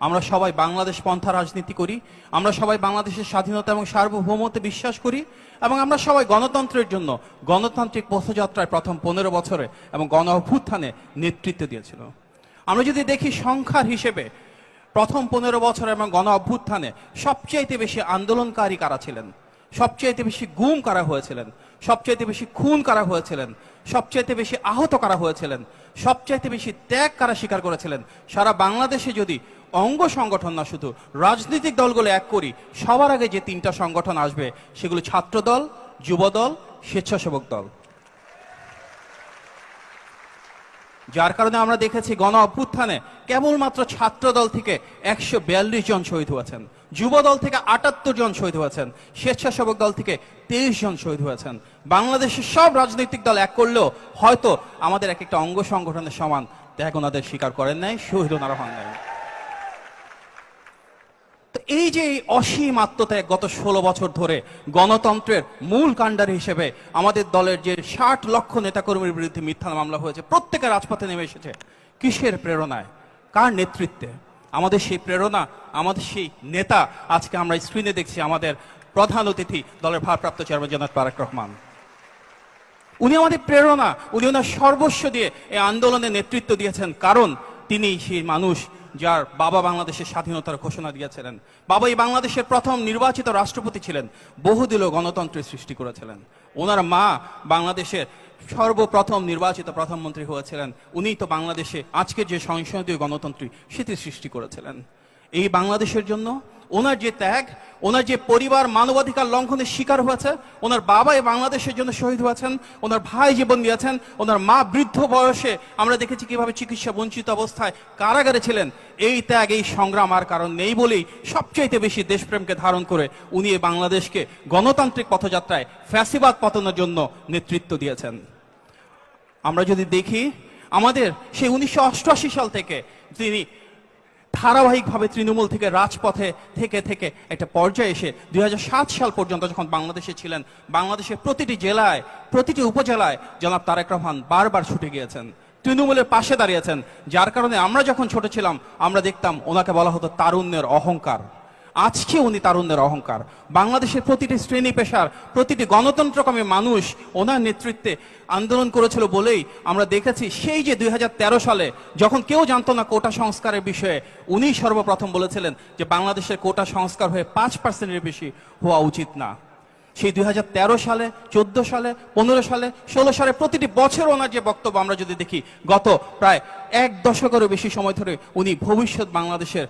আমরা সবাই বাংলাদেশ পন্থা রাজনীতি করি, আমরা সবাই বাংলাদেশের স্বাধীনতা এবং সার্বভৌমত্বে বিশ্বাস করি, এবং আমরা সবাই গণতন্ত্রের জন্য গণতান্ত্রিক পথযাত্রায় প্রথম পনেরো বছরে এবং গণ অভ্যুত্থানে নেতৃত্ব দিয়েছিল। আমরা যদি দেখি সংখ্যার হিসেবে, প্রথম পনেরো বছর এবং গণ অভ্যুত্থানে সবচাইতে বেশি আন্দোলনকারী কারা ছিলেন? সবচাইতে বেশি গুম কারা হয়েছিলেন? সবচাইতে বেশি খুন কারা হয়েছিলেন? সবচাইতে বেশি আহত করা হয়েছিলেন? সবচাইতে বেশি ত্যাগ কারা স্বীকার করেছিলেন? সারা বাংলাদেশে যদি অঙ্গ সংগঠন না, শুধু রাজনৈতিক দলগুলো এক করি। সবার আগে যে তিনটা সংগঠন আসবে, সেগুলো ছাত্রদল, যুবদল, স্বেচ্ছাসেবক দল। যার কারণে আমরা দেখেছি গণ অভ্যুত্থানে কেবলমাত্র ছাত্র দল থেকে একশো বিয়াল্লিশ জন শহীদ হয়েছেন যুব দল থেকে আটাত্তর জন শহীদ হয়েছেন, স্বেচ্ছাসেবক দল থেকে তেইশ জন শহীদ হয়েছেন। বাংলাদেশের সব রাজনৈতিক দল এক করলেও হয়তো আমাদের এক একটা অঙ্গ সংগঠনের সমান ত্যাগ ওনাদের স্বীকার করেন নাই, শহীদ ওনারা হন নাই। এই যে অসীম আত্মত্যাগ গত ষোলো বছর ধরে গণতন্ত্রের মূল কাণ্ডার হিসেবে আমাদের দলের যে ষাট লক্ষ নেতাকর্মীর বিরুদ্ধে মিথ্যা মামলা হয়েছে, প্রত্যেকের রাজপথে নেমে এসেছে। কিসের প্রেরণায়? কার নেতৃত্বে? আমাদের সেই প্রেরণা, আমাদের সেই নেতা আজকে আমরা স্ক্রিনে দেখছি আমাদের প্রধান অতিথি দলের ভারপ্রাপ্ত চেয়ারম্যান জনাব তারেক রহমান। উনি আমাদের প্রেরণা, উনি ওনার সর্বস্ব দিয়ে এই আন্দোলনে নেতৃত্ব দিয়েছেন, কারণ তিনি সেই মানুষ যার বাবা বাংলাদেশের স্বাধীনতার ঘোষণা দিয়েছিলেন। বাবা এই বাংলাদেশের প্রথম নির্বাচিত রাষ্ট্রপতি ছিলেন। বহুদিল গণতন্ত্রের সৃষ্টি করেছিলেন। ওনার মা বাংলাদেশের সর্বপ্রথম নির্বাচিত প্রধানমন্ত্রী হয়েছিলেন। উনি তো বাংলাদেশে আজকের যে সংসদীয় গণতন্ত্রী, সেটি সৃষ্টি করেছিলেন। এই বাংলাদেশের জন্য ওনার যে ত্যাগ, ওনার যে পরিবার মানবাধিকার লঙ্ঘনের শিকার হয়েছে, ওনার বাবা বাংলাদেশের জন্য শহীদ হয়েছেন, ওনার ভাই জীবন দিয়েছেন ওনার মা বৃদ্ধ বয়সে আমরা দেখেছি কীভাবে চিকিৎসা বঞ্চিত অবস্থায় কারাগারে ছিলেন। এই ত্যাগ, এই সংগ্রাম আর কারণ নেই বলেই সবচাইতে বেশি দেশপ্রেমকে ধারণ করে উনি বাংলাদেশকে গণতান্ত্রিক পথযাত্রায় ফ্যাসিবাদ পতনের জন্য নেতৃত্ব দিয়েছেন। আমরা যদি দেখি, আমাদের সেই উনিশশো অষ্টআশি সাল থেকে তিনি ধারাবাহিকভাবে তৃণমূল থেকে রাজপথে থেকে থেকে একটা পর্যায়ে এসে দুই হাজার সাত সাল পর্যন্ত যখন বাংলাদেশে ছিলেন, বাংলাদেশের প্রতিটি জেলায়, প্রতিটি উপজেলায় জনাব তারেক রহমান বারবার ছুটে গিয়েছেন। তৃণমূলের পাশে দাঁড়িয়েছেন। যার কারণে আমরা যখন ছোট ছিলাম, আমরা দেখতাম ওনাকে বলা হতো তারুণ্যের অহংকার। আজকে উনি তারুণ্যের অহংকার। বাংলাদেশের প্রতিটি শ্রেণি পেশার, প্রতিটি গণতন্ত্রকামী মানুষ ওনার নেতৃত্বে আন্দোলন করেছিল বলেই আমরা দেখেছি। সেই যে দুই হাজার তেরো সালে যখন কেউ জানতো না কোটা সংস্কারের বিষয়ে উনি সর্বপ্রথম বলেছিলেন যে বাংলাদেশের কোটা সংস্কার হয়ে পাঁচ পার্সেন্টের বেশি হওয়া উচিত না। সেই দুই হাজার তেরো সালে, চোদ্দ সালে, পনেরো সালে, ষোলো সালে প্রতিটি বছর ওনার যে বক্তব্য আমরা যদি দেখি, গত প্রায় এক দশকেরও বেশি সময় ধরে উনি ভবিষ্যৎ বাংলাদেশের